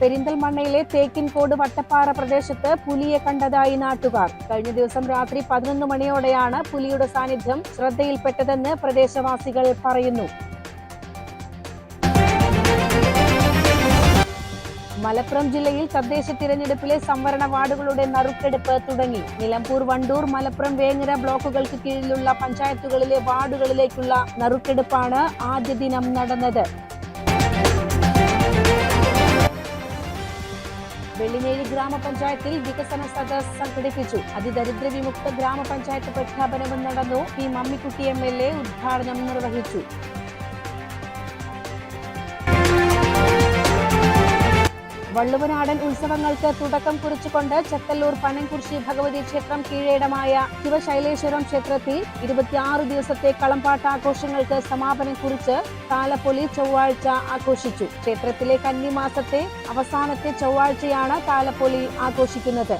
പെരിന്തൽമണ്ണയിലെ തേക്കിൻകോട് വട്ടപ്പാറ പ്രദേശത്ത് പുലിയെ കണ്ടതായി നാട്ടുകാർ. കഴിഞ്ഞ ദിവസം രാത്രി പതിനൊന്ന് മണിയോടെയാണ് പുലിയുടെ സാന്നിധ്യം ശ്രദ്ധയിൽപ്പെട്ടതെന്ന് പ്രദേശവാസികൾ പറയുന്നു. മലപ്പുറം ജില്ലയിൽ തദ്ദേശ തിരഞ്ഞെടുപ്പിലെ സംവരണ വാർഡുകളുടെ നറുക്കെടുപ്പ് തുടങ്ങി. നിലമ്പൂർ വണ്ടൂർ മലപ്പുറം വേങ്ങര ബ്ലോക്കുകൾക്ക് കീഴിലുള്ള പഞ്ചായത്തുകളിലെ വാർഡുകളിലേക്കുള്ള നറുക്കെടുപ്പാണ് ആദ്യ ദിനം നടന്നത്. വെള്ളിനേഴി ഗ്രാമപഞ്ചായത്തിൽ വികസന സദസ് സംഘടിപ്പിച്ചു. അതിദരിദ്ര വിമുക്ത ഗ്രാമപഞ്ചായത്ത് പ്രഖ്യാപനവും നടന്നു. P Mammikutty M L A ഉദ്ഘാടനം നിർവഹിച്ചു. വള്ളുവനാടൻ ഉത്സവങ്ങൾക്ക് തുടക്കം കുറിച്ചുകൊണ്ട് ചെത്തല്ലൂർ പനംകുർശി ഭഗവതി ക്ഷേത്രം കീഴേടമായ ശിവശൈലേശ്വരം ക്ഷേത്രത്തിൽ ഇരുപത്തിയാറ് ദിവസത്തെ കളംപാട്ട് ആഘോഷങ്ങൾക്ക് സമാപനം കുറിച്ച് താലപ്പൊലി ചൊവ്വാഴ്ച ആഘോഷിച്ചു. ക്ഷേത്രത്തിലെ കന്നിമാസത്തെ അവസാനത്തെ ചൊവ്വാഴ്ചയാണ് താലപ്പൊലി ആഘോഷിക്കുന്നത്.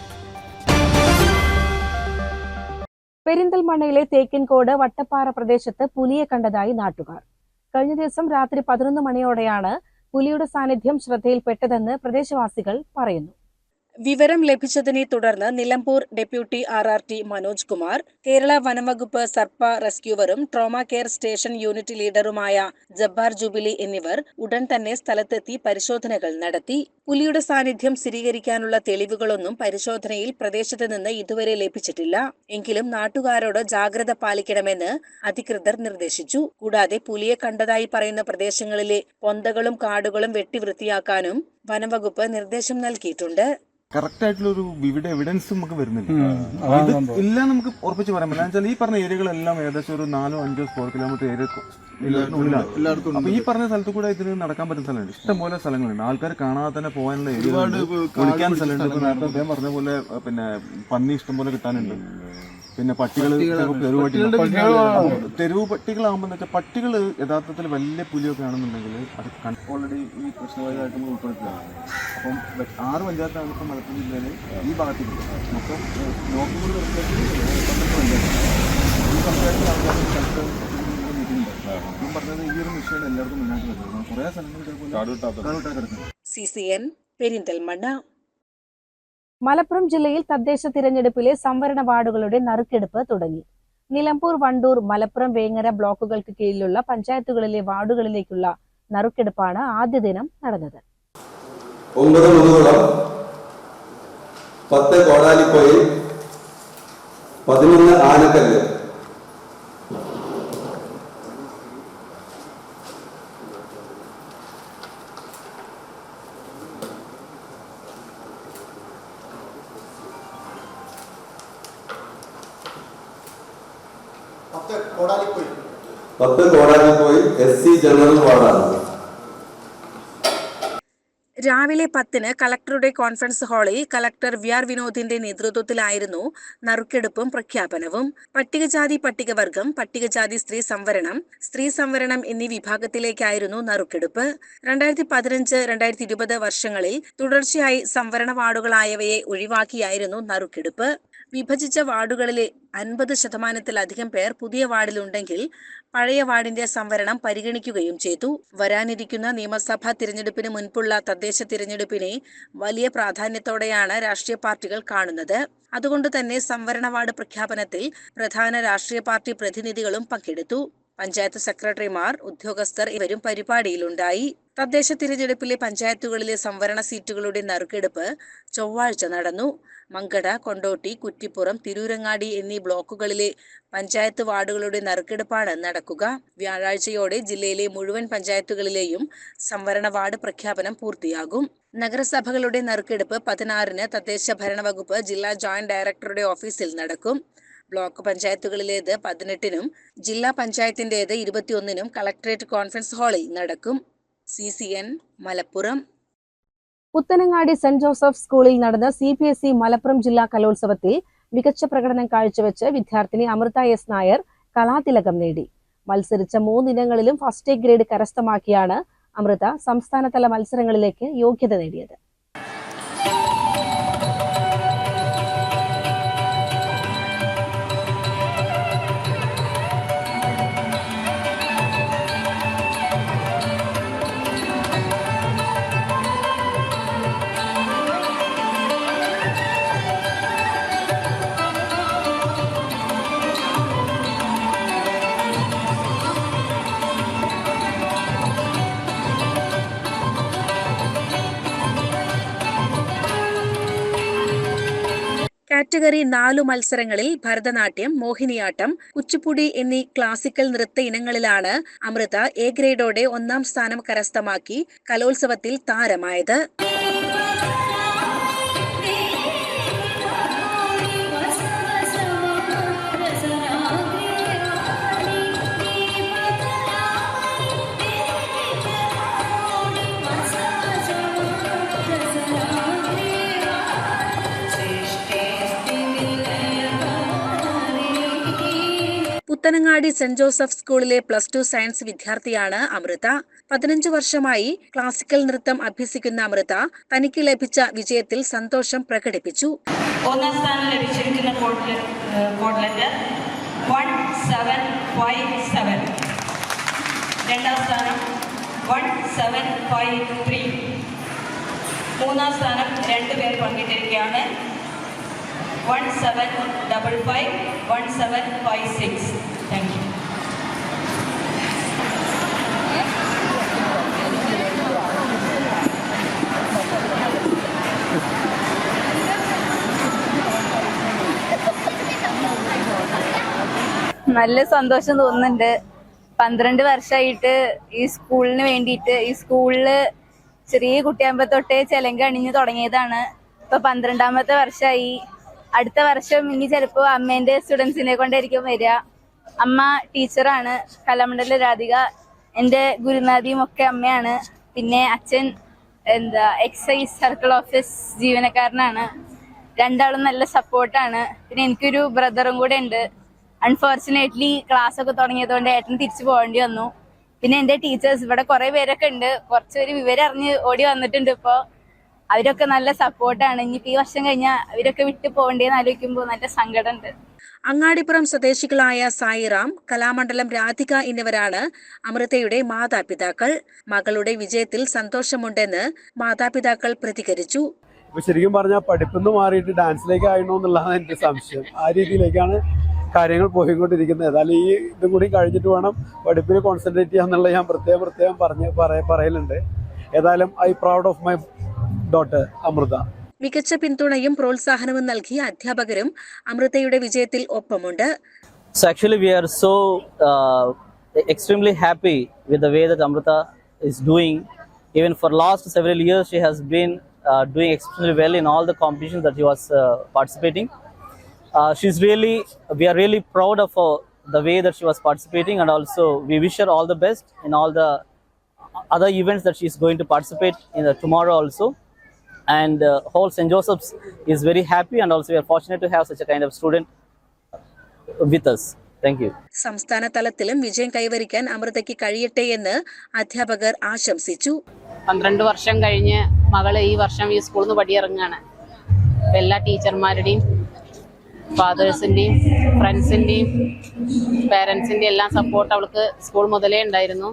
പെരിന്തൽമണ്ണയിലെ തേക്കിൻകോട് വട്ടപ്പാറ പ്രദേശത്ത് പുലിയെ കണ്ടതായി നാട്ടുകാർ. കഴിഞ്ഞ ദിവസം രാത്രി പതിനൊന്ന് മണിയോടെയാണ് പുലിയുടെ സാന്നിധ്യം ശ്രദ്ധയിൽപ്പെട്ടതെന്ന് പ്രദേശവാസികൾ പറയുന്നു വിവരം ലഭിച്ചതിനെ തുടർന്ന് Nilambur deputy R R T Manoj Kumar Kerala വനംവകുപ്പ് സർപ്പ റെസ്ക്യൂവറും ട്രോമ കെയർ സ്റ്റേഷൻ യൂണിറ്റ് ലീഡറുമായ ജബ്ബാർ ജൂബിലി എന്നിവർ ഉടൻ തന്നെ സ്ഥലത്തെത്തി പരിശോധനകൾ നടത്തി. പുലിയുടെ സാന്നിധ്യം സ്ഥിരീകരിക്കാനുള്ള തെളിവുകളൊന്നും പരിശോധനയിൽ പ്രദേശത്ത് നിന്ന് ഇതുവരെ ലഭിച്ചിട്ടില്ല. എങ്കിലും നാട്ടുകാരോട് ജാഗ്രത പാലിക്കണമെന്ന് അധികൃതർ നിർദ്ദേശിച്ചു. കൂടാതെ പുലിയെ കണ്ടതായി പറയുന്ന പ്രദേശങ്ങളിലെ പൊന്തകളും കാടുകളും വെട്ടി വൃത്തിയാക്കാനും വനംവകുപ്പ് നിർദ്ദേശം നൽകിയിട്ടുണ്ട്. കറക്റ്റ് ആയിട്ടുള്ള ഒരു വിവിധ എവിഡൻസ് നമുക്ക് വരുന്നില്ല. ഇത് ഇല്ല നമുക്ക് ഉറപ്പിച്ച് പറയാൻ പറ്റില്ല. വെച്ചാൽ ഈ പറഞ്ഞ ഏരിയകളെല്ലാം ഏകദേശം ഒരു നാലോ അഞ്ചോ സ്ക്വയർ കിലോമീറ്റർ ഏരിയ അപ്പൊ ഈ പറഞ്ഞ സ്ഥലത്ത് കൂടെ ഇതിന് നടക്കാൻ പറ്റുന്ന സ്ഥലമുണ്ട്. ഇഷ്ടംപോലെ സ്ഥലങ്ങളുണ്ട്. ആൾക്കാർ കാണാതെ തന്നെ പോകാനുള്ള ഏരിയ കുളിക്കാൻ സ്ഥലമുണ്ട്. നേരത്തെ അദ്ദേഹം പറഞ്ഞ പോലെ പിന്നെ പന്നി ഇഷ്ടംപോലെ കിട്ടാനുണ്ട്. പിന്നെ പട്ടികൾ തെരുവ് പട്ടികൾ തെരുവ് പട്ടികളാകുമ്പോൾ വെച്ചാൽ പട്ടികൾ യഥാർത്ഥത്തിൽ വലിയ പുലിയൊക്കെ ആണെന്നുണ്ടെങ്കിൽ അത് ഓൾറെഡി ഈ പ്രശ്നമായിട്ട് നമ്മൾ ഉൾപ്പെടുത്തുകയാണ്. അപ്പം ആറ് പഞ്ചായത്താണ് ഇപ്പം മലപ്പുറം ജില്ലയിൽ ഈ ഭാഗത്തേക്ക് മൊത്തം നോക്കുമ്പോൾ പന്ത്രണ്ട് പഞ്ചായത്ത് ഈ പഞ്ചായത്തിൽ ആൾക്കാർ ഞാൻ പറഞ്ഞത് ഈ ഒരു മിഷൻ എല്ലാവർക്കും മുന്നോട്ട് വരുന്നത്. കുറേ സ്ഥലങ്ങൾ ചിലപ്പോൾ കാടുവിട്ടാ കിടക്കുന്നത് C C N Perinthalmanna. Malappuram ജില്ലയിൽ തദ്ദേശ തിരഞ്ഞെടുപ്പിലെ സംവരണ വാർഡുകളുടെ നറുക്കെടുപ്പ് തുടങ്ങി. നിലമ്പൂർ വണ്ടൂർ മലപ്പുറം വേങ്ങര ബ്ലോക്കുകൾക്ക് കീഴിലുള്ള പഞ്ചായത്തുകളിലെ വാർഡുകളിലേക്കുള്ള നറുക്കെടുപ്പാണ് ആദ്യ ദിനം നടന്നത്. പത്ത് കോടാലിപ്പൊയിൽ പതിനൊന്ന് ആനക്കല്ല് പത്ത് കോടാലിപ്പൊയിൽ എസ് സി ജനറൽ വാർഡാണ്. രാവിലെ പത്തിന് കളക്ടറുടെ കോൺഫറൻസ് ഹാളിൽ കളക്ടർ വി ആർ വിനോദിന്റെ നേതൃത്വത്തിലായിരുന്നു നറുക്കെടുപ്പും പ്രഖ്യാപനവും. പട്ടികജാതി പട്ടികവർഗം പട്ടികജാതി സ്ത്രീ സംവരണം സ്ത്രീ സംവരണം എന്നീ വിഭാഗത്തിലേക്കായിരുന്നു നറുക്കെടുപ്പ്. രണ്ടായിരത്തി പതിനഞ്ച് രണ്ടായിരത്തി ഇരുപത് വർഷങ്ങളിൽ തുടർച്ചയായി സംവരണ വാർഡുകളായവയെ ഒഴിവാക്കിയായിരുന്നു നറുക്കെടുപ്പ്. വിഭജിച്ച വാർഡുകളിലെ അൻപത് ശതമാനത്തിലധികം പേർ പുതിയ വാർഡിലുണ്ടെങ്കിൽ പഴയ വാർഡിന്റെ സംവരണം പരിഗണിക്കുകയും ചെയ്തു. വരാനിരിക്കുന്ന നിയമസഭാ തിരഞ്ഞെടുപ്പിന് മുൻപുള്ള തദ്ദേശ തിരഞ്ഞെടുപ്പിനെ വലിയ പ്രാധാന്യത്തോടെയാണ് രാഷ്ട്രീയ പാർട്ടികൾ കാണുന്നത്. അതുകൊണ്ട് തന്നെ സംവരണ വാർഡ് പ്രഖ്യാപനത്തിൽ പ്രധാന രാഷ്ട്രീയ പാർട്ടി പ്രതിനിധികളും പങ്കെടുത്തു. പഞ്ചായത്ത് സെക്രട്ടറിമാർ ഉദ്യോഗസ്ഥർ ഇവരും പരിപാടിയിലുണ്ടായി. തദ്ദേശ തിരഞ്ഞെടുപ്പിലെ പഞ്ചായത്തുകളിലെ സംവരണ സീറ്റുകളുടെ നറുക്കെടുപ്പ് ചൊവ്വാഴ്ച നടന്നു. മങ്കട കൊണ്ടോട്ടി കുറ്റിപ്പുറം തിരൂരങ്ങാടി എന്നീ ബ്ലോക്കുകളിലെ പഞ്ചായത്ത് വാർഡുകളുടെ നറുക്കെടുപ്പാണ് നടക്കുക. വ്യാഴാഴ്ചയോടെ ജില്ലയിലെ മുഴുവൻ പഞ്ചായത്തുകളിലെയും സംവരണ വാർഡ് പ്രഖ്യാപനം പൂർത്തിയാകും. നഗരസഭകളുടെ നറുക്കെടുപ്പ് പതിനാറിന് തദ്ദേശ ഭരണ വകുപ്പ് ജില്ലാ ജോയിന്റ് ഡയറക്ടറുടെ ഓഫീസിൽ നടക്കും. ബ്ലോക്ക് പഞ്ചായത്തുകളിലേത് പതിനെട്ടിനും ജില്ലാ പഞ്ചായത്തിന്റേത് ഇരുപത്തിയൊന്നിനും കളക്ടറേറ്റ് കോൺഫറൻസ് ഹാളിൽ നടക്കും. C C N Malappuram. Puthanangadi saint Joseph സ്കൂളിൽ നടന്ന C B S E Malappuram ജില്ലാ കലോത്സവത്തിൽ മികച്ച പ്രകടനം കാഴ്ചവെച്ച് വിദ്യാർത്ഥിനി അമൃത എസ് നായർ കലാതിലകം നേടി. മത്സരിച്ച മൂന്നിനങ്ങളിലും ഫസ്റ്റ് ഗ്രേഡ് കരസ്ഥമാക്കിയാണ് അമൃത സംസ്ഥാനതല മത്സരങ്ങളിലേക്ക് യോഗ്യത നേടിയത്. കാറ്റഗറി നാലു മത്സരങ്ങളിൽ ഭരതനാട്യം മോഹിനിയാട്ടം കുച്ചുപ്പുടി എന്നീ ക്ലാസിക്കൽ നൃത്ത ഇനങ്ങളിലാണ് അമൃത എ ഗ്രേഡോടെ ഒന്നാം സ്ഥാനം കരസ്ഥമാക്കി കലോത്സവത്തിൽ താരമായത്. പുത്തനങ്ങാടി സെന്റ് ജോസഫ് സ്കൂളിലെ പ്ലസ് ടു സയൻസ് വിദ്യാർത്ഥിയാണ് അമൃത. പതിനഞ്ചു വർഷമായി ക്ലാസിക്കൽ നൃത്തം അഭ്യസിക്കുന്ന അമൃത തനിക്ക് ലഭിച്ച വിജയത്തിൽ സന്തോഷം പ്രകടിപ്പിച്ചു. ഒന്നാം സ്ഥാനം ലഭിച്ചിരിക്കുന്ന രണ്ടാം സ്ഥാനം വൺ സെവൻ ഫൈവ് ത്രീ. മൂന്നാം സ്ഥാനം രണ്ട് പേർ പങ്കിട്ടിരിക്കുകയാണ്. One seven double five one seven five six thank you നല്ല സന്തോഷം തോന്നുന്നുണ്ട്. പന്ത്രണ്ട് വർഷമായിട്ട് ഈ സ്കൂളിന് വേണ്ടിയിട്ട് ഈ സ്കൂളിൽ ചെറിയ കുട്ടിയാകുമ്പോ തൊട്ടേ ചെലങ്ക അണിഞ്ഞു തുടങ്ങിയതാണ്. ഇപ്പൊ പന്ത്രണ്ടാമത്തെ വർഷമായി അടുത്ത വർഷം ഇനി ചിലപ്പോ അമ്മേന്റെ സ്റ്റുഡൻസിനെ കൊണ്ടായിരിക്കും വരിക. അമ്മ ടീച്ചറാണ്. കലാമണ്ഡല രാധിക എന്റെ ഗുരുനാഥിയും ഒക്കെ അമ്മയാണ്. പിന്നെ അച്ഛൻ എന്താ എക്സൈസ് സർക്കിൾ ഓഫീസ് ജീവനക്കാരനാണ്. രണ്ടാളും നല്ല സപ്പോർട്ടാണ്. പിന്നെ എനിക്കൊരു ബ്രദറും കൂടെ ഉണ്ട്. അൺഫോർച്ചുനേറ്റ്ലി ക്ലാസ് ഒക്കെ തുടങ്ങിയതുകൊണ്ട് ഏട്ടൻ തിരിച്ചു പോകേണ്ടി വന്നു. പിന്നെ എന്റെ ടീച്ചേഴ്സ് ഇവിടെ കുറെ പേരൊക്കെ ഉണ്ട്. കുറച്ചുപേര് വിവരം അറിഞ്ഞ് ഓടി വന്നിട്ടുണ്ട് ഇപ്പോ. അവരൊക്കെ നല്ല സപ്പോർട്ടാണ്. ഇനിയിപ്പോ ഈ വർഷം കഴിഞ്ഞാൽ അവരൊക്കെ വിട്ടു പോകണ്ടേന്ന് ആലോചിക്കുമ്പോൾ നല്ല സങ്കടമുണ്ട്. അങ്ങാടിപ്പുറം സ്വദേശികളായ സായിറാം കലാമണ്ഡലം രാധിക എന്നിവരാണ് അമൃതയുടെ മാതാപിതാക്കൾ. മകളുടെ വിജയത്തിൽ സന്തോഷമുണ്ടെന്ന് മാതാപിതാക്കൾ പ്രതികരിച്ചു. ഇപ്പൊ ശരിക്കും പറഞ്ഞാൽ പഠിപ്പിന്ന് മാറിയിട്ട് ഡാൻസിലേക്ക് ആയിരുന്നു എന്നുള്ളതാണ് എന്റെ സംശയം. ആ രീതിയിലേക്കാണ് കാര്യങ്ങൾ പോയിക്കൊണ്ടിരിക്കുന്നത്. ഏതായാലും ഈ ഇതും കൂടി കഴിഞ്ഞിട്ട് വേണം പഠിപ്പിൽ കോൺസെൻട്രേറ്റ് ചെയ്യാന്നുള്ളത് ഞാൻ പ്രത്യേകം പ്രത്യേകം പറഞ്ഞ് പറയ പറയലുണ്ട്. ഏതായാലും I proud of my daughter Amrutha മികച്ച പിന്തുണയും പ്രോത്സാഹനവും നൽകിയ അധ്യാപകരും അമൃതയുടെ വിജയത്തിൽ ഒപ്പമുണ്ട് So actually, we are so uh, extremely happy with the way that Amrita is doing. Even for last several years, she has been uh, doing extremely well in all the competitions that she was uh, participating. Uh, she's really, we are really proud of her, the way that she was participating, and also we wish her all the best in all the other events that she is going to participate in the tomorrow also. And uh, whole St. Joseph's is very happy, and also we are fortunate to have such a kind of student with us. Thank you. സംസ്ഥാന തലത്തിലും വിജയം കൈവരിക്കാൻ അമൃതയ്ക്ക് കഴിയട്ടെ എന്ന് അധ്യാപകർ ആശംസിച്ചു പന്ത്രണ്ട് വർഷം കഴിഞ്ഞ് മകൾ ഈ വർഷം ഈ സ്കൂളിൽ നിന്ന് പടിയിറങ്ങുകയാണ് എല്ലാ ടീച്ചർമാരുടെയും ഫാദേഴ്സിന്റെയും ഫ്രണ്ട്സിന്റെയും പേരൻസിന്റെയും എല്ലാം സപ്പോർട്ട് അവൾക്ക് സ്കൂൾ മുതലേ ഉണ്ടായിരുന്നു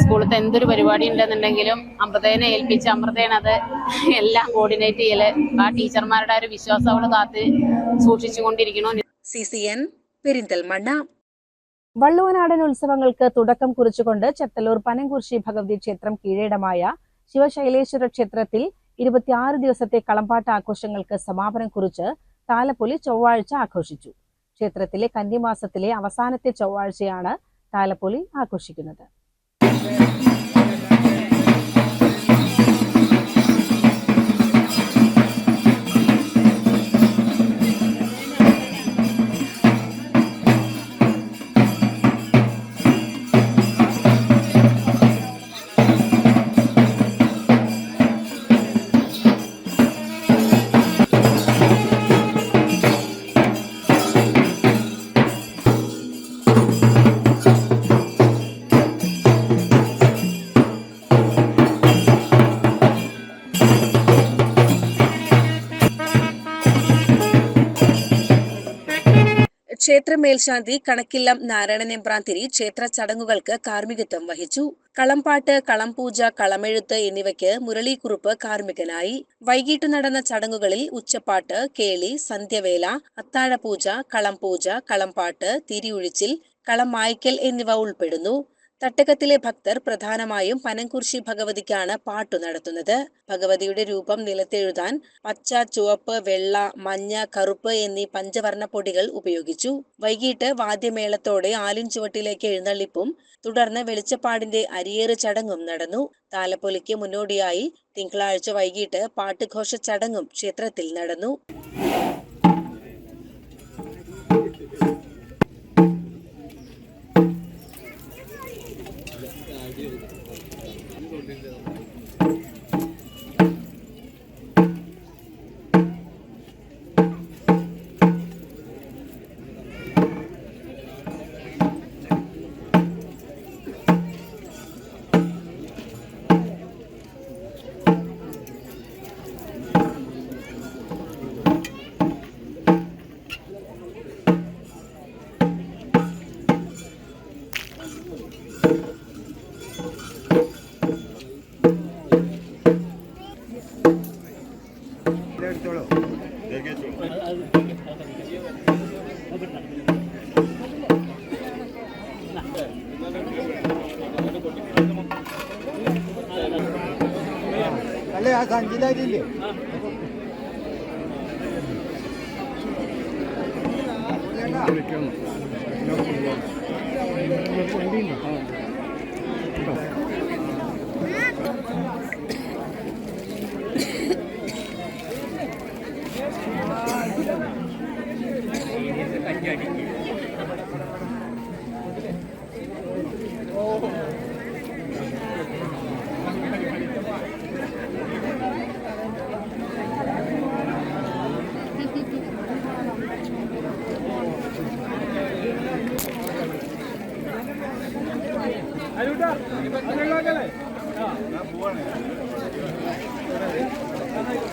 സ്കൂളിലത്തെ എന്തൊരു പരിപാടി ഉണ്ടെന്നുണ്ടെങ്കിലും അമൃതേനെ ഏൽപ്പിച്ച് അമൃതേനെ അത് എല്ലാം കോർഡിനേറ്റ് ചെയ്യൽ ആ ടീച്ചർമാരുടെ ഒരു വിശ്വാസം അവൾ കാത്ത് സൂക്ഷിച്ചുകൊണ്ടിരിക്കണോ സി സി എൻ പെരിന്തൽമണ്ണ. വള്ളുവനാടൻ ഉത്സവങ്ങൾക്ക് തുടക്കം കുറിച്ചുകൊണ്ട് ചെത്തല്ലൂർ പനംകുർശി ഭഗവതി ക്ഷേത്രം കീഴേടമായ ശിവശൈലേശ്വര ക്ഷേത്രത്തിൽ ഇരുപത്തിയാറ് ദിവസത്തെ കളമ്പാട്ട ആഘോഷങ്ങൾക്ക് സമാപനം കുറിച്ച് താലപ്പൊലി ചൊവ്വാഴ്ച ആഘോഷിച്ചു. ക്ഷേത്രത്തിലെ കന്നിമാസത്തിലെ അവസാനത്തെ ചൊവ്വാഴ്ചയാണ് താലപ്പൊലി ആഘോഷിക്കുന്നത്. Thank you. ക്ഷേത്ര മേൽശാന്തി കണക്കില്ലം നാരായണൻ എമ്പ്രാന്തിരി ക്ഷേത്ര ചടങ്ങുകൾക്ക് കാർമ്മികത്വം വഹിച്ചു. കളംപാട്ട് കളംപൂജ കളമെഴുത്ത് എന്നിവയ്ക്ക് മുരളീക്കുറുപ്പ് കാർമ്മികനായി. വൈകിട്ട് നടന്ന ചടങ്ങുകളിൽ ഉച്ചപ്പാട്ട് കേളി സന്ധ്യവേല അത്താഴപൂജ കളംപൂജ കളംപാട്ട് തിരിയൊഴിച്ചിൽ കളം മായ്ക്കൽ എന്നിവ ഉൾപ്പെടുന്നു. തട്ടകത്തിലെ ഭക്തർ പ്രധാനമായും പനംകുർശി ഭഗവതിക്കാണ് പാട്ടു നടത്തുന്നത്. ഭഗവതിയുടെ രൂപം നിലത്തെഴുതാൻ പച്ച ചുവപ്പ് വെള്ള മഞ്ഞ കറുപ്പ് എന്നീ പഞ്ചവർണ പൊടികൾ ഉപയോഗിച്ചു. വൈകിട്ട് വാദ്യമേളത്തോടെ ആലിൻ ചുവട്ടിലേക്ക് എഴുന്നള്ളിപ്പും തുടർന്ന് വെളിച്ചപ്പാടിന്റെ അരിയേറ് ചടങ്ങും നടന്നു. താലപ്പൊലിക്ക് മുന്നോടിയായി തിങ്കളാഴ്ച വൈകിട്ട് പാട്ടുഘോഷ ചടങ്ങും ക്ഷേത്രത്തിൽ നടന്നു.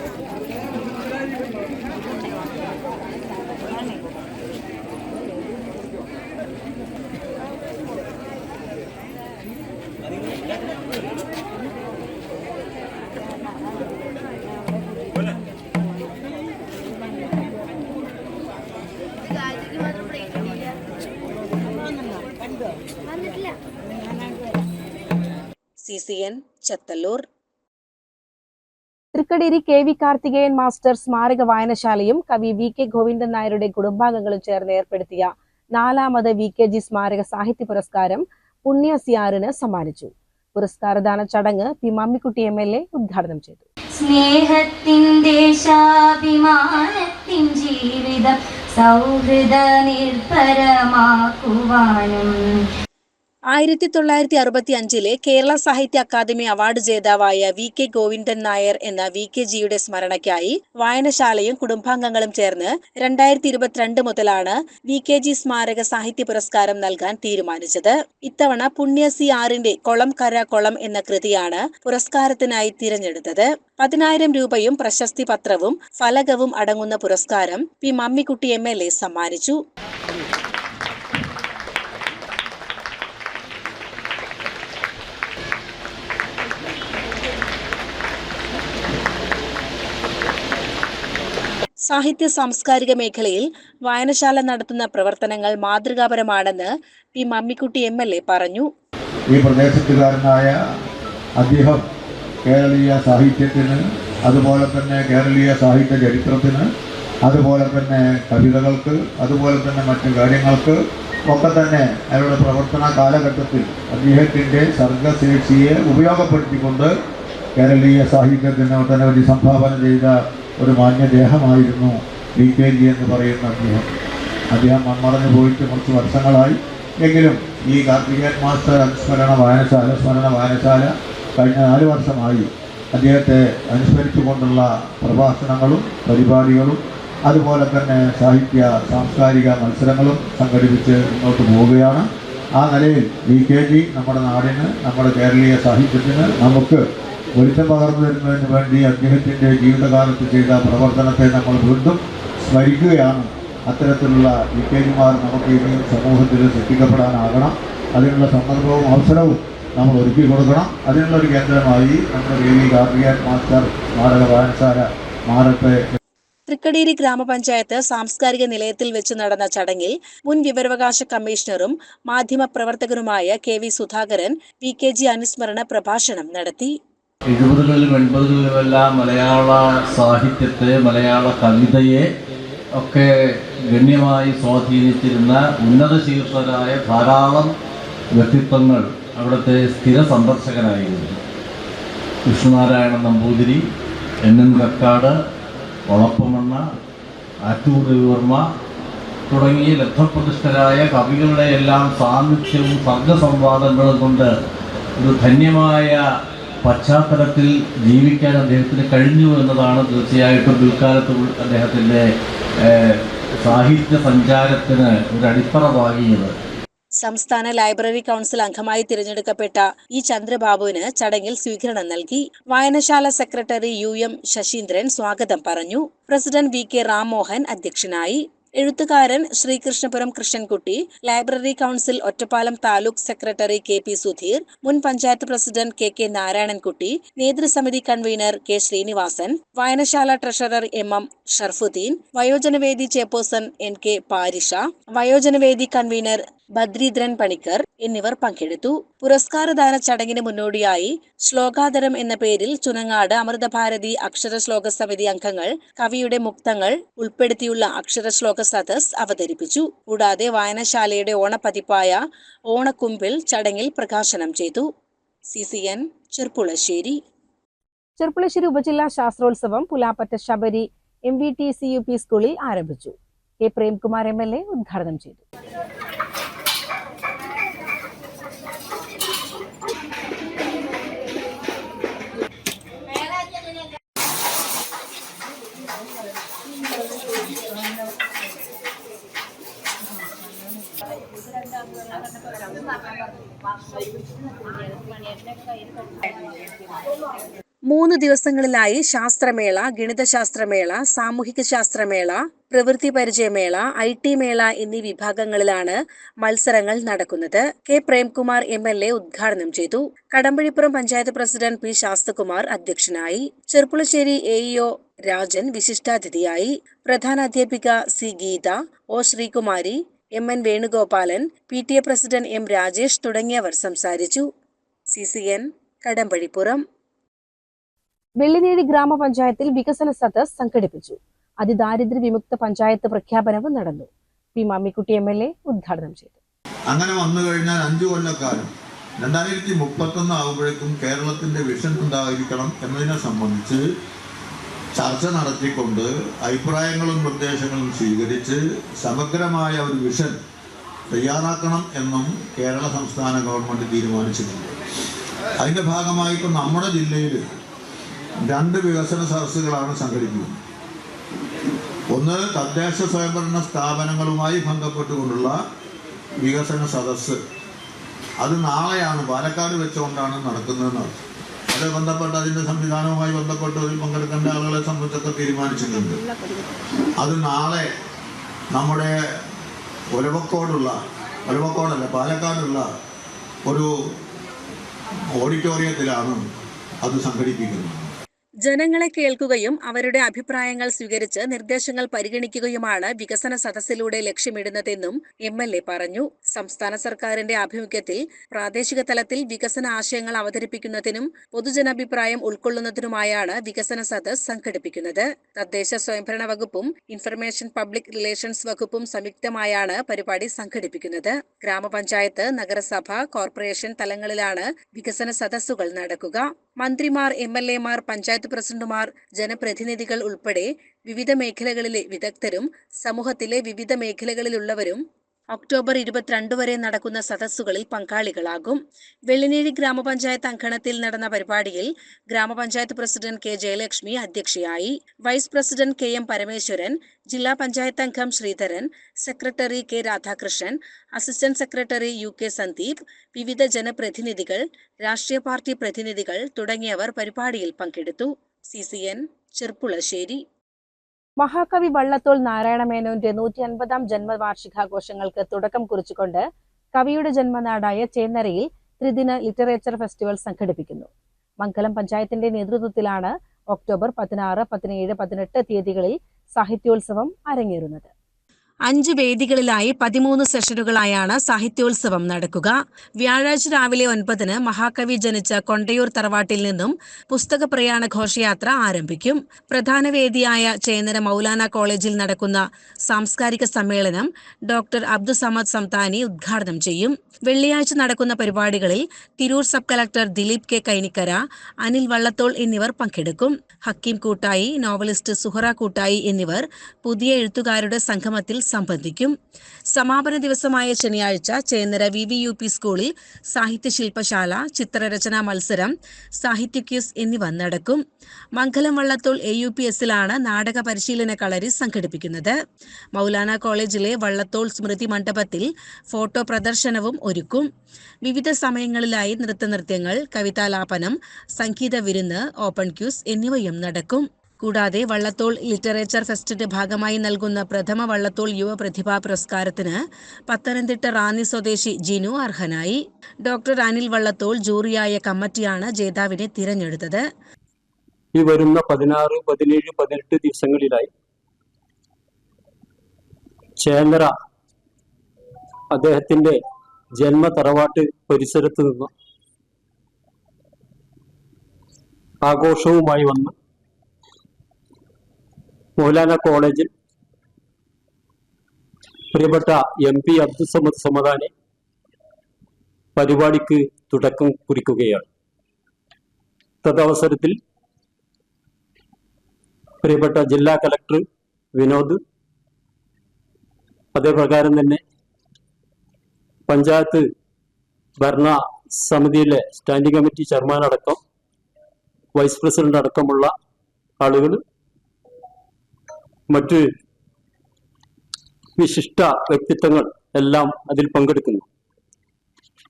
C C N Chethallur. Thrikkaderi K V Karthikeyan master സ്മാരക വായനശാലയും കവി വി കെ ഗോവിന്ദൻ നായരുടെ കുടുംബാംഗങ്ങളും ചേർന്ന് ഏർപ്പെടുത്തിയ നാലാമത് വി കെ ജി സ്മാരക സാഹിത്യ പുരസ്കാരം പുണ്യ സിയാറിന് സമ്മാനിച്ചു. പുരസ്കാരദാന ചടങ്ങ് P Mammikutty M L A ഉദ്ഘാടനം ചെയ്തു. സ്നേഹത്തിൻ ജീവിതം സൗഹൃദ നിർഭരമാക്കുവാനും ആയിരത്തി തൊള്ളായിരത്തി അറുപത്തി അഞ്ചിലെ കേരള സാഹിത്യ അക്കാദമി അവാർഡ് ജേതാവായ വി കെ ഗോവിന്ദൻ നായർ എന്ന വി കെ ജിയുടെ സ്മരണയ്ക്കായി വായനശാലയും കുടുംബാംഗങ്ങളും ചേർന്ന് രണ്ടായിരത്തി ഇരുപത്തിരണ്ട് മുതലാണ് വി കെ ജി സ്മാരക സാഹിത്യ പുരസ്കാരം നൽകാൻ തീരുമാനിച്ചത്. ഇത്തവണ പുണ്യ സി ആറിന്റെ കൊളം കര കൊളം എന്ന കൃതിയാണ് പുരസ്കാരത്തിനായി തിരഞ്ഞെടുത്തത്. പതിനായിരം രൂപയും പ്രശസ്തി പത്രവും ഫലകവും അടങ്ങുന്ന പുരസ്കാരം P Mammikutty M L A സമ്മാനിച്ചു. സാഹിത്യ സാംസ്കാരിക മേഖലയിൽ വായനശാല നടത്തുന്ന പ്രവർത്തനങ്ങൾ മാതൃകാപരമാണെന്ന് P Mammikutty M L A പറഞ്ഞു. ഈ പ്രദേശത്തുകാരനായ അദ്ദേഹം കേരളീയ സാഹിത്യത്തിന് അതുപോലെ തന്നെ കേരളീയ സാഹിത്യ ചരിത്രത്തിന് അതുപോലെ തന്നെ കവിതകൾക്ക് അതുപോലെ തന്നെ മറ്റു കാര്യങ്ങൾക്ക് ഒക്കെ തന്നെ അയാളുടെ പ്രവർത്തന കാലഘട്ടത്തിൽ അദ്ദേഹത്തിന്റെ സർഗശേഷിയെ ഉപയോഗപ്പെടുത്തിക്കൊണ്ട് കേരളീയ സാഹിത്യത്തിന് ഒട്ടനവധി സംഭാവന ചെയ്ത ഒരു മാന്യദേഹമായിരുന്നു വി കെ ജി എന്ന് പറയുന്ന അദ്ദേഹം. അദ്ദേഹം മൺമറഞ്ഞു പോയിട്ട് കുറച്ച് വർഷങ്ങളായി. എങ്കിലും ഈ കാർത്തികേയൻ മാസ്റ്റർ അനുസ്മരണ വായനശാല സ്മരണ വായനശാല കഴിഞ്ഞ നാല് വർഷമായി അദ്ദേഹത്തെ അനുസ്മരിച്ചുകൊണ്ടുള്ള പ്രഭാഷണങ്ങളും പരിപാടികളും അതുപോലെ തന്നെ സാഹിത്യ സാംസ്കാരിക മത്സരങ്ങളും സംഘടിപ്പിച്ച് മുന്നോട്ട് പോവുകയാണ്. ആ നിലയിൽ വി കെ ജി നമ്മുടെ നാടിന് നമ്മുടെ കേരളീയ സാഹിത്യത്തിന് നമുക്ക് വെളിച്ചം പകർന്നു തരുന്നതിന് വേണ്ടി അദ്ദേഹത്തിന്റെ ജീവിതകാലത്ത് ചെയ്ത പ്രവർത്തനത്തെ നമ്മൾ വീണ്ടും സ്മരിക്കുകയാണ്. അത്തരത്തിലുള്ള വി കെ ജിമാർ നമുക്ക് ഇനിയും സമൂഹത്തിൽ സൃഷ്ടിക്കപ്പെടാനാകണം. അതിനുള്ള സന്ദർഭവും അവസരവും നമ്മൾ ഒരുക്കി കൊടുക്കണം. അതിനുള്ള ഒരു കേന്ദ്രമായി നമ്മുടെ ദേവി ഗാർഡിയൻ മാസ്റ്റർ സ്മാരക വായനശാല മാറട്ടെ. തൃക്കടീരി ഗ്രാമപഞ്ചായത്ത് സാംസ്കാരിക നിലയത്തിൽ വെച്ച് നടന്ന ചടങ്ങിൽ മുൻ വിവരവകാശ കമ്മീഷണറും മാധ്യമപ്രവർത്തകനുമായ K V Sudhakaran V K G അനുസ്മരണ പ്രഭാഷണം നടത്തി. എഴുപതുകളിലും എൺപതുകളിലുമെല്ലാം മലയാള സാഹിത്യത്തെ മലയാള കവിതയെ ഒക്കെ ഗണ്യമായി സ്വാധീനിച്ചിരുന്ന ഉന്നത ശീർഷരായ ധാരാളം വ്യക്തിത്വങ്ങൾ അവിടുത്തെ സ്ഥിര സന്ദർശകനായിരുന്നു. കൃഷ്ണനാരായണ നമ്പൂതിരി എൻ എൻ കക്കാട് ഒളപ്പമണ്ണ ആറ്റൂർ രവിവർമ്മ തുടങ്ങിയ ലബ്ധപ്രതിഷ്ഠരായ കവികളുടെ എല്ലാം സാന്നിധ്യവും സർഗസംവാദങ്ങളും കൊണ്ട് ഒരു ധന്യമായ പശ്ചാത്തലത്തിൽ ജീവിക്കാൻ അദ്ദേഹത്തിന് കഴിഞ്ഞു എന്നതാണ് തീർച്ചയായിട്ടും പിൽക്കാലത്ത് അദ്ദേഹത്തിന്റെ സാഹിത്യ സഞ്ചാരത്തിന് ഒരു അടിത്തറ പാകിയത് സംസ്ഥാന ലൈബ്രറി കൗൺസിൽ അംഗമായി തിരഞ്ഞെടുക്കപ്പെട്ട ഇ ചന്ദ്രബാബുവിന് ചടങ്ങിൽ സ്വീകരണം നൽകി. വായനശാല സെക്രട്ടറി യു എം ശശീന്ദ്രൻ സ്വാഗതം പറഞ്ഞു. പ്രസിഡന്റ് വി കെ റാംമോഹൻ അധ്യക്ഷനായി. എഴുത്തുകാരൻ Sreekrishnapuram Krishnankutty library council Ottapalam taluk secretary K P Sudheer മുൻ panchayat president K K Narayanankutty നേതൃസമിതി convener K Sreenivasan വായനശാല ട്രഷറർ എം എം ഷർഫുദ്ദീൻ വയോജനവേദി ചെയർപേഴ്സൺ എൻ കെ പാരിഷ വയോജനവേദി കൺവീനർ ബദ്രീധരൻ പണിക്കർ എന്നിവർ പങ്കെടുത്തു. പുരസ്കാരദാന ചടങ്ങിന് മുന്നോടിയായി ശ്ലോകാതരം എന്ന പേരിൽ ചുനങ്ങാട് അമൃതഭാരതി അക്ഷരശ്ലോക സമിതി അംഗങ്ങൾ കവിയുടെ മുക്തങ്ങൾ ഉൾപ്പെടുത്തിയുള്ള അക്ഷരശ്ലോക സദസ് അവതരിപ്പിച്ചു. കൂടാതെ വായനശാലയുടെ ഓണപ്പതിപ്പായ ഓണക്കുമ്പിൽ ചടങ്ങിൽ പ്രകാശനം ചെയ്തു. C C N Cherpulassery. Cherpulassery ഉപജില്ലാ ശാസ്ത്രോത്സവം Pulappatta Sabari M V T C U P സ്കൂളിൽ ആരംഭിച്ചു. K Premkumar M L A ഉദ്ഘാടനം ചെയ്തു. മൂന്ന് ദിവസങ്ങളിലായി ശാസ്ത്രമേള ഗണിതശാസ്ത്രമേള സാമൂഹിക ശാസ്ത്രമേള പ്രവൃത്തി പരിചയമേള ഐ ടി മേള എന്നീ വിഭാഗങ്ങളിലാണ് മത്സരങ്ങൾ നടക്കുന്നത്. K. Premkumar M L A ഉദ്ഘാടനം ചെയ്തു. Kadambazhipuram panchayat president P. Sasthakumar അധ്യക്ഷനായി. ചെർപ്പുളശ്ശേരി എ ഇഒ രാജൻ വിശിഷ്ടാതിഥിയായി. പ്രധാന അധ്യാപിക C Geetha O Sreekumari M N Venugopalan P T A president M Rajesh തുടങ്ങിയവർ സംസാരിച്ചു. C C N Kadambazhipuram. Vellinezhi ഗ്രാമപഞ്ചായത്തിൽ വികസന സദസ് സംഘടിപ്പിച്ചു. അതിദാരിദ്ര്യ വിമുക്ത പഞ്ചായത്ത് പ്രഖ്യാപനവും നടന്നു. P Mammikutty M L A ഉദ്ഘാടനം ചെയ്തു. അങ്ങനെ വന്നു കഴിഞ്ഞാൽ അഞ്ചു കൊല്ലക്കാലം. രണ്ടായിരത്തി മുപ്പത്തൊന്ന് ആകുമ്പോഴേക്കും കേരളത്തിന്റെ വിഷൻ ഉണ്ടായിരിക്കണം എന്നതിനെ സംബന്ധിച്ച് ചർച്ച നടത്തിക്കൊണ്ട് അഭിപ്രായങ്ങളും നിർദ്ദേശങ്ങളും സ്വീകരിച്ച് സമഗ്രമായ ഒരു വിഷൻ തയ്യാറാക്കണം എന്നും കേരള സംസ്ഥാന ഗവൺമെന്റ് തീരുമാനിച്ചിട്ടുണ്ട്. അതിന്റെ ഭാഗമായി ഇപ്പം നമ്മുടെ ജില്ലയിൽ രണ്ട് വികസന സദസ്സുകളാണ് സംഘടിപ്പിക്കുന്നത്. ഒന്ന് തദ്ദേശ സ്വയംഭരണ സ്ഥാപനങ്ങളുമായി ബന്ധപ്പെട്ടുകൊണ്ടുള്ള വികസന സദസ്സ്. അത് നാളെയാണ് പാലക്കാട് വെച്ചുകൊണ്ടാണ് നടക്കുന്നതെന്ന് അർത്ഥം. അത് ബന്ധപ്പെട്ട് അതിന്റെ സംവിധാനവുമായി ബന്ധപ്പെട്ട് അതിൽ പങ്കെടുക്കേണ്ട ആളുകളെ സംബന്ധിച്ചൊക്കെ തീരുമാനിച്ചിട്ടുണ്ട്. അത് നാളെ നമ്മുടെ ഒലവക്കോടുള്ള ഒലവക്കോടല്ല പാലക്കാടുള്ള ഒരു ഓഡിറ്റോറിയത്തിലാണ് അത് സംഘടിപ്പിക്കുന്നത്. ജനങ്ങളെ കേൾക്കുകയും അവരുടെ അഭിപ്രായങ്ങൾ സ്വീകരിച്ച് നിർദ്ദേശങ്ങൾ പരിഗണിക്കുകയുമാണ് വികസന സദസ്സിലൂടെ ലക്ഷ്യമിടുന്നതെന്നും എം എൽ എ പറഞ്ഞു. സംസ്ഥാന സർക്കാരിന്റെ ആഭിമുഖ്യത്തിൽ പ്രാദേശിക തലത്തിൽ വികസന ആശയങ്ങൾ അവതരിപ്പിക്കുന്നതിനും പൊതുജനാഭിപ്രായം ഉൾക്കൊള്ളുന്നതിനുമായാണ് വികസന സദസ് സംഘടിപ്പിക്കുന്നത്. തദ്ദേശ സ്വയംഭരണ വകുപ്പും ഇൻഫർമേഷൻ പബ്ലിക് റിലേഷൻസ് വകുപ്പും സംയുക്തമായാണ് പരിപാടി സംഘടിപ്പിക്കുന്നത്. ഗ്രാമപഞ്ചായത്ത് നഗരസഭ കോർപ്പറേഷൻ തലങ്ങളിലാണ് വികസന സദസ്സുകൾ നടക്കുക. മന്ത്രിമാർ എം എൽ എമാർ പഞ്ചായത്ത് പ്രസിഡന്റുമാർ ജനപ്രതിനിധികൾ ഉൾപ്പെടെ വിവിധ മേഖലകളിലെ വിദഗ്ധരും സമൂഹത്തിലെ വിവിധ മേഖലകളിലുള്ളവരും ഒക്ടോബർ ഇരുപത്തിരണ്ട് വരെ നടക്കുന്ന സദസ്സുകളിൽ പങ്കാളികളാകും. വെള്ളിനേഴി ഗ്രാമപഞ്ചായത്ത് അങ്കണത്തിൽ നടന്ന പരിപാടിയിൽ ഗ്രാമപഞ്ചായത്ത് പ്രസിഡന്റ് കെ ജയലക്ഷ്മി അധ്യക്ഷയായി. Vice president K M Parameswaran ജില്ലാ പഞ്ചായത്ത് അംഗം Sreedharan secretary K Radhakrishnan assistant secretary U K Sandeep വിവിധ ജനപ്രതിനിധികൾ രാഷ്ട്രീയ പാർട്ടി പ്രതിനിധികൾ തുടങ്ങിയവർ പരിപാടിയിൽ പങ്കെടുത്തു. C C N Cherpulassery. മഹാകവി വള്ളത്തോൾ നാരായണമേനോന്റെ നൂറ്റി അൻപതാം ജന്മവാർഷികാഘോഷങ്ങൾക്ക് തുടക്കം കുറിച്ചുകൊണ്ട് കവിയുടെ ജന്മനാടായ ചേന്നരയിൽ ത്രിദിന ലിറ്ററേച്ചർ ഫെസ്റ്റിവൽ സംഘടിപ്പിക്കുന്നു. മംഗലം പഞ്ചായത്തിന്റെ നേതൃത്വത്തിലാണ് ഒക്ടോബർ പതിനാറ് പതിനേഴ് പതിനെട്ട് തീയതികളിൽ സാഹിത്യോത്സവം അരങ്ങേറുന്നത്. അഞ്ച് വേദികളിലായി പതിമൂന്ന് സെഷനുകളായാണ് സാഹിത്യോത്സവം നടക്കുക. വ്യാഴാഴ്ച രാവിലെ ഒൻപതിന് മഹാകവി ജനിച്ച കൊണ്ടയൂർ തറവാട്ടിൽ നിന്നും പുസ്തക പ്രയാണ ഘോഷയാത്ര ആരംഭിക്കും. പ്രധാന വേദിയായ ചേന്നര മൗലാന കോളേജിൽ നടക്കുന്ന സാംസ്കാരിക സമ്മേളനം ഡോക്ടർ അബ്ദുസമദ് സംതാനി ഉദ്ഘാടനം ചെയ്യും. വെള്ളിയാഴ്ച നടക്കുന്ന പരിപാടികളിൽ Tirur sub collector Dileep K Kainikkara Anil Vallathol എന്നിവർ പങ്കെടുക്കും. ഹക്കീം കൂട്ടായി നോവലിസ്റ്റ് സുഹറ കൂട്ടായി എന്നിവർ പുതിയ എഴുത്തുകാരുടെ സംഗമത്തിൽ സംബന്ധിക്കും. സമാപന ദിവസമായ ശനിയാഴ്ച Chennara V V U P സ്കൂളിൽ സാഹിത്യ ശില്പശാല ചിത്രരചനാ മത്സരം സാഹിത്യ ക്യൂസ് എന്നിവ നടക്കും. Mangalam Vallathol A U P എസിലാണ് നാടക പരിശീലന കളരി സംഘടിപ്പിക്കുന്നത്. മൗലാന കോളേജിലെ വള്ളത്തോൾ സ്മൃതി മണ്ഡപത്തിൽ ഫോട്ടോ പ്രദർശനവും ഒരുക്കും. വിവിധ സമയങ്ങളിലായി നൃത്തനൃത്യങ്ങൾ കവിതാലാപനം സംഗീത വിരുന്ന് ഓപ്പൺ ക്യൂസ് എന്നിവയും നടക്കും. കൂടാതെ വള്ളത്തോൾ ലിറ്ററേച്ചർ ഫെസ്റ്റിന്റെ ഭാഗമായി നൽകുന്ന പ്രഥമ വള്ളത്തോൾ യുവ പ്രതിഭാ പുരസ്കാരത്തിന് പത്തനംതിട്ട റാന്നി സ്വദേശി ജിനു അർഹനായി. ഡോക്ടർ അനിൽ വള്ളത്തോൾ ജൂറിയായ കമ്മിറ്റിയാണ് ജേതാവിനെ തിരഞ്ഞെടുത്തത്. ഈ വരുന്ന പതിനാറ് പതിനേഴ് പതിനെട്ട് ദിവസങ്ങളിലായി ചേന്ദ്ര അദ്ദേഹത്തിന്റെ ജന്മ തറവാട്ട് പരിസരത്ത് നിന്ന് ആഘോഷവുമായി വന്ന് മൗലാന കോളേജിൽ പ്രിയപ്പെട്ട എം പി അബ്ദുസമദ് സമദാനി പരിപാടിക്ക് തുടക്കം കുറിക്കുകയാണ്. തദവസരത്തിൽ പ്രിയപ്പെട്ട ജില്ലാ കലക്ടർ വിനോദ് അതേപ്രകാരം തന്നെ പഞ്ചായത്ത് ഭരണ സമിതിയിലെ സ്റ്റാൻഡിംഗ് കമ്മിറ്റി ചെയർമാൻ അടക്കം വൈസ് പ്രസിഡന്റ് അടക്കമുള്ള ആളുകൾ മറ്റ് വിശിഷ്ട വ്യക്തിത്വങ്ങൾ എല്ലാം അതിൽ പങ്കെടുക്കുന്നു.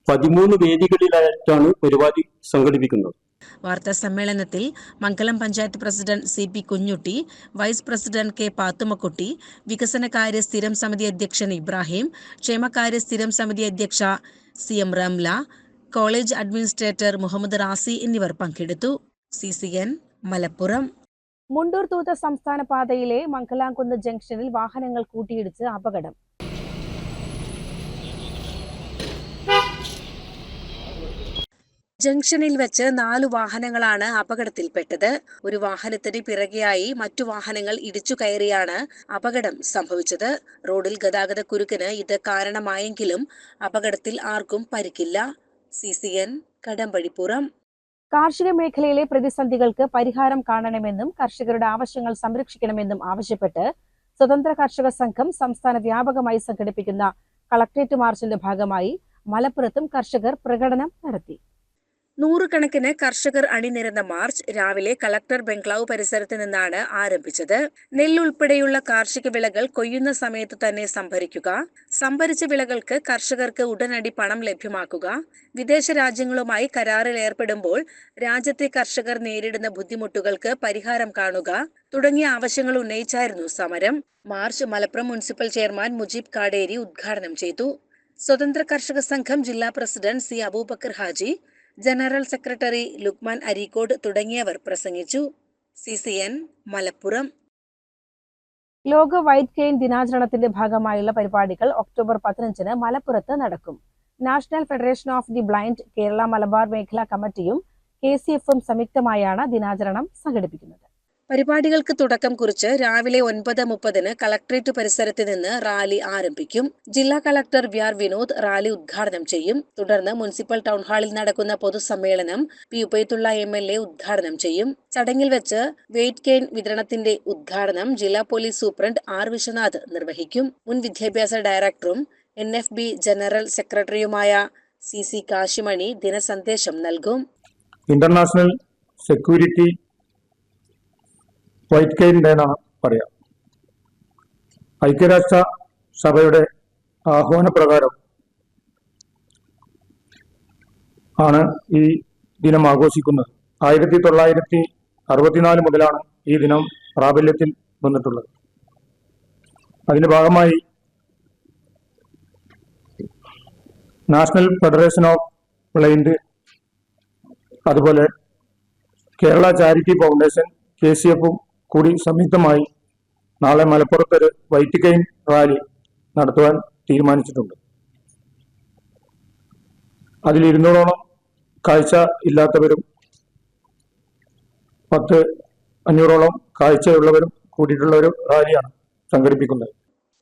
പതിമൂന്ന് വേദികളിലായിട്ടാണ് പരിപാടി സംഘടിപ്പിക്കുന്നത്. വാർത്താ സമ്മേളനത്തിൽ Mangalam panchayat president C P Kunhutty vice president K Pathummakutty വികസനകാര്യ സ്ഥിരം സമിതി അധ്യക്ഷൻ ഇബ്രാഹിം ക്ഷേമകാര്യ സ്ഥിരം സമിതി അധ്യക്ഷ C M Ramla college administrator Muhammed Razi എന്നിവർ പങ്കെടുത്തു. C C N Malappuram. Mundur Thootha സംസ്ഥാന പാതയിലെ മംഗലാംകുന്ന് ജംഗ്ഷനിൽ വാഹനങ്ങൾ കൂട്ടിയിടിച്ച് അപകടം. ജംഗ്ഷനിൽ വെച്ച് നാലു വാഹനങ്ങളാണ് അപകടത്തിൽപ്പെട്ടത്. ഒരു വാഹനത്തിന് പിറകെയായി മറ്റു വാഹനങ്ങൾ ഇടിച്ചു കയറിയാണ് അപകടം സംഭവിച്ചത്. റോഡിൽ ഗതാഗത കുരുക്കിന് ഇത് കാരണമായെങ്കിലും അപകടത്തിൽ ആർക്കും പരിക്കില്ല. C C N Kadambazhipuram. കാർഷിക മേഖലയിലെ പ്രതിസന്ധികൾക്ക് പരിഹാരം കാണണമെന്നും കർഷകരുടെ ആവശ്യങ്ങൾ സംരക്ഷിക്കണമെന്നും ആവശ്യപ്പെട്ട് സ്വതന്ത്ര കർഷക സംഘം സംസ്ഥാന വ്യാപകമായി സംഘടിപ്പിക്കുന്ന കളക്ട്രേറ്റ് മാർച്ചിന്റെ ഭാഗമായി മലപ്പുറത്തും കർഷകർ പ്രകടനം നടത്തി. നൂറുകണക്കിന് കർഷകർ അണിനിരന്ന മാർച്ച് രാവിലെ കളക്ടർ ബംഗ്ലാവ് പരിസരത്ത് നിന്നാണ് ആരംഭിച്ചത്. നെല്ലുൾപ്പെടെയുള്ള കാർഷിക വിളകൾ കൊയ്യുന്ന സമയത്ത് തന്നെ സംഭരിക്കുക സംഭരിച്ച വിളകൾക്ക് കർഷകർക്ക് ഉടനടി പണം ലഭ്യമാക്കുക വിദേശ രാജ്യങ്ങളുമായി കരാറിൽ ഏർപ്പെടുമ്പോൾ രാജ്യത്തെ കർഷകർ നേരിടുന്ന ബുദ്ധിമുട്ടുകൾക്ക് പരിഹാരം കാണുക തുടങ്ങിയ ആവശ്യങ്ങൾ ഉന്നയിച്ചായിരുന്നു സമരം. March Malappuram municipal chairman Mujeeb Kaderi ഉദ്ഘാടനം ചെയ്തു. സ്വതന്ത്ര കർഷക സംഘം ജില്ലാ president C Aboobacker Haji general secretary Luqman Areekode തുടങ്ങിയവർ പ്രസംഗിച്ചു. C C N Malappuram. ലോക വൈറ്റ് കെയിൻ ദിനാചരണത്തിന്റെ ഭാഗമായുള്ള പരിപാടികൾ ഒക്ടോബർ പതിനഞ്ചിന് മലപ്പുറത്ത് നടക്കും. National federation of the blind Kerala Malabar മേഖലാ കമ്മിറ്റിയും കെ സി എഫും സംയുക്തമായാണ് ദിനാചരണം സംഘടിപ്പിക്കുന്നത്. പരിപാടികൾക്ക് തുടക്കം കുറിച്ച് രാവിലെ ഒൻപത് മുപ്പതിന് കളക്ട്രേറ്റ് പരിസരത്ത് നിന്ന് റാലി ആരംഭിക്കും. ജില്ലാ collector V R Vinod rally ഉദ്ഘാടനം ചെയ്യും. തുടർന്ന് മുനിസിപ്പൽ ടൗൺ ഹാളിൽ നടക്കുന്ന പൊതുസമ്മേളനം P Ubaidulla M L A ഉദ്ഘാടനം ചെയ്യും. ചടങ്ങിൽ വെച്ച് വെയിറ്റ് കെയിൻ വിതരണത്തിന്റെ ഉദ്ഘാടനം ജില്ലാ പോലീസ് സൂപ്രണ്ട് ആർ വിശ്വനാഥ് നിർവഹിക്കും. മുൻ വിദ്യാഭ്യാസ ഡയറക്ടറും എൻ എഫ് ബി ജനറൽ സെക്രട്ടറിയുമായ സി സി കാശിമണി ദിനസന്ദേശം നൽകും. International security white cane day എന്നാണ് പറയാം. ഐക്യരാഷ്ട്ര സഭയുടെ ആഹ്വാനപ്രകാരം ആണ് ഈ ദിനം ആഘോഷിക്കുന്നത്. ആയിരത്തി തൊള്ളായിരത്തി അറുപത്തിനാല് മുതലാണ് ഈ ദിനം പ്രാബല്യത്തിൽ വന്നിട്ടുള്ളത്. അതിന്റെ ഭാഗമായി നാഷണൽ ഫെഡറേഷൻ ഓഫ് ബ്ലൈൻഡ് അതുപോലെ Kerala charity foundation K C എഫും കൂടി സംയുക്തമായി നാളെ മലപ്പുറത്തൊരു വൈറ്റ് കെയിൻ റാലി നടത്തുവാൻ തീരുമാനിച്ചിട്ടുണ്ട്. അതിൽ ഇരുന്നൂറോളം കാഴ്ച ഇല്ലാത്തവരും പത്ത് അഞ്ഞൂറോളം കാഴ്ചയുള്ളവരും കൂടിയിട്ടുള്ള ഒരു റാലിയാണ് സംഘടിപ്പിക്കുന്നത്.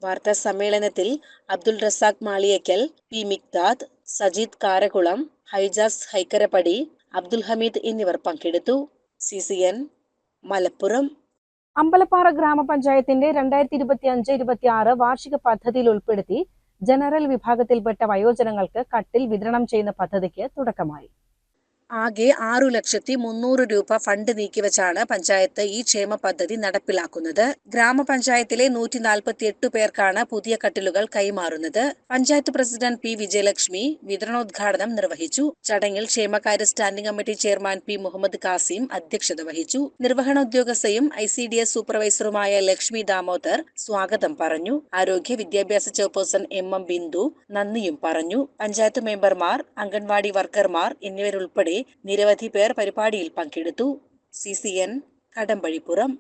വാർത്താ സമ്മേളനത്തിൽ അബ്ദുൾ റസാഖ് മാളിയക്കൽ പി മിക്താദ് സജീദ് കാരകുളം ഹൈജാസ് ഹൈക്കരപ്പടി അബ്ദുൽ ഹമീദ് എന്നിവർ പങ്കെടുത്തു. C C N Malappuram. Ambalappara ഗ്രാമപഞ്ചായത്തിന്റെ രണ്ടായിരത്തി ഇരുപത്തി അഞ്ച് ഇരുപത്തി ആറ് വാർഷിക പദ്ധതിയിൽ ഉൾപ്പെടുത്തി ജനറൽ വിഭാഗത്തിൽപ്പെട്ട വയോജനങ്ങൾക്ക് കട്ടിൽ വിതരണം ചെയ്യുന്ന പദ്ധതിക്ക് തുടക്കമായി. ആകെ ആറു ലക്ഷത്തി മുന്നൂറ് രൂപ ഫണ്ട് നീക്കിവെച്ചാണ് പഞ്ചായത്ത് ഈ ക്ഷേമ പദ്ധതി നടപ്പിലാക്കുന്നത്. ഗ്രാമപഞ്ചായത്തിലെ നൂറ്റി നാൽപ്പത്തി എട്ട് പേർക്കാണ് പുതിയ കട്ടിലുകൾ കൈമാറുന്നത്. പഞ്ചായത്ത് പ്രസിഡന്റ് പി വിജയലക്ഷ്മി വിതരണോദ്ഘാടനം നിർവഹിച്ചു. ചടങ്ങിൽ ക്ഷേമകാര്യ standing committee chairman P Muhammed Kasim അധ്യക്ഷത വഹിച്ചു. നിർവഹണ ഉദ്യോഗസ്ഥയും ഐ സി ഡി എസ് സൂപ്പർവൈസറുമായ ലക്ഷ്മി ദാമോദർ സ്വാഗതം പറഞ്ഞു. ആരോഗ്യ വിദ്യാഭ്യാസ ചെയർപേഴ്സൺ എം എം ബിന്ദു നന്ദിയും പറഞ്ഞു. പഞ്ചായത്ത് മെമ്പർമാർ അംഗൻവാടി വർക്കർമാർ എന്നിവരുൾപ്പെടെ നിരവധി പേർ പരിപാടിയിൽ പങ്കെടുത്തു. C C N Kadambazhipuram.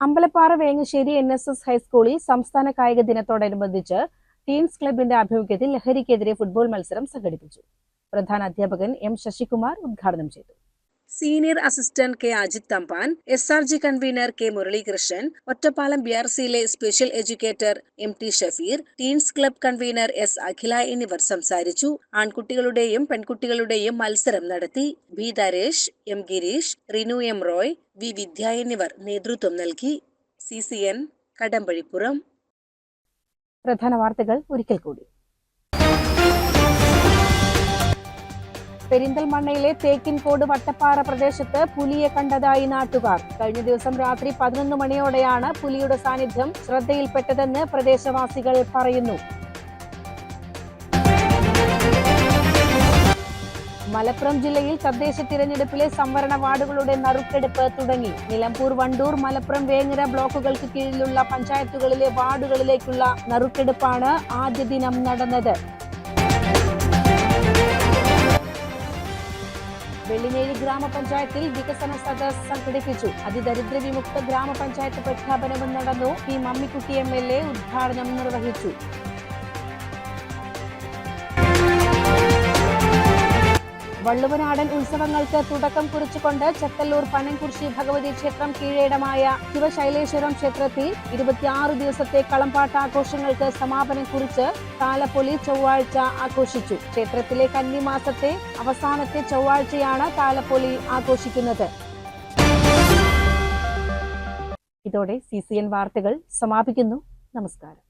Ambalappara Vengassery N S S ഹൈസ്കൂളിൽ സംസ്ഥാന കായിക ദിനത്തോടനുബന്ധിച്ച് ടീംസ് ക്ലബിന്റെ ആഭിമുഖ്യത്തിൽ ലഹരിക്കെതിരെ ഫുട്ബോൾ മത്സരം സംഘടിപ്പിച്ചു. പ്രധാന അധ്യാപകൻ എം ശശികുമാർ ഉദ്ഘാടനം ചെയ്തു. Senior assistant K Ajith Thampan S R G convenor K Muralikrishnan Ottapalam B R സിയിലെ special educator M T Shafeer teens club convenor S Akhila എന്നിവർ സംസാരിച്ചു. ആൺകുട്ടികളുടെയും പെൺകുട്ടികളുടെയും മത്സരം നടത്തി. B Daresh M Gireesh Rinu M Roy V Vidya എന്നിവർ നേതൃത്വം നൽകി. C C N Kadambazhipuram. പ്രധാന വാർത്തകൾ ഒരിക്കൽ കൂടി. പെരിന്തൽമണ്ണയിലെ തേക്കിൻകോട് വട്ടപ്പാറ പ്രദേശത്ത് പുലിയെ കണ്ടതായി നാട്ടുകാർ. കഴിഞ്ഞ ദിവസം രാത്രി പതിനൊന്ന് മണിയോടെയാണ് പുലിയുടെ സാന്നിധ്യം ശ്രദ്ധയിൽപ്പെട്ടതെന്ന് പ്രദേശവാസികൾ പറയുന്നു. മലപ്പുറം ജില്ലയിൽ തദ്ദേശ തിരഞ്ഞെടുപ്പിലെ സംവരണ വാർഡുകളുടെ നറുക്കെടുപ്പ് തുടങ്ങി. നിലമ്പൂർ വണ്ടൂർ മലപ്പുറം വേങ്ങര ബ്ലോക്കുകൾക്ക് കീഴിലുള്ള പഞ്ചായത്തുകളിലെ വാർഡുകളിലേക്കുള്ള നറുക്കെടുപ്പാണ് ആദ്യ ദിനം നടന്നത്. വെള്ളിനേഴി ഗ്രാമപഞ്ചായത്തിൽ വികസന സദസ് സംഘടിപ്പിച്ചു. അതിദരിദ്ര വിമുക്ത ഗ്രാമപഞ്ചായത്ത് പ്രഖ്യാപനവും നടന്നു. P Mammikutty M L A ഉദ്ഘാടനം നിർവഹിച്ചു. വള്ളുവനാടൻ ഉത്സവങ്ങൾക്ക് തുടക്കം കുറിച്ചുകൊണ്ട് ചെത്തല്ലൂർ പനംകുറിശി ഭഗവതി ക്ഷേത്രം കീഴേടമായ ശിവശൈലേശ്വരം ക്ഷേത്രത്തിൽ ഇരുപത്തിയാറ് ദിവസത്തെ കളംപാട്ടാഘോഷങ്ങൾക്ക് സമാപനം കുറിച്ച് താലപ്പൊലി ചൊവ്വാഴ്ച ആഘോഷിച്ചു. ക്ഷേത്രത്തിലെ കന്നിമാസത്തെ അവസാനത്തെ ചൊവ്വാഴ്ചയാണ് താലപ്പൊലി ആഘോഷിക്കുന്നത്. ഇതോടെ സി സി എൻ വാർത്തകൾ സമാപിക്കുന്നു. നമസ്കാരം.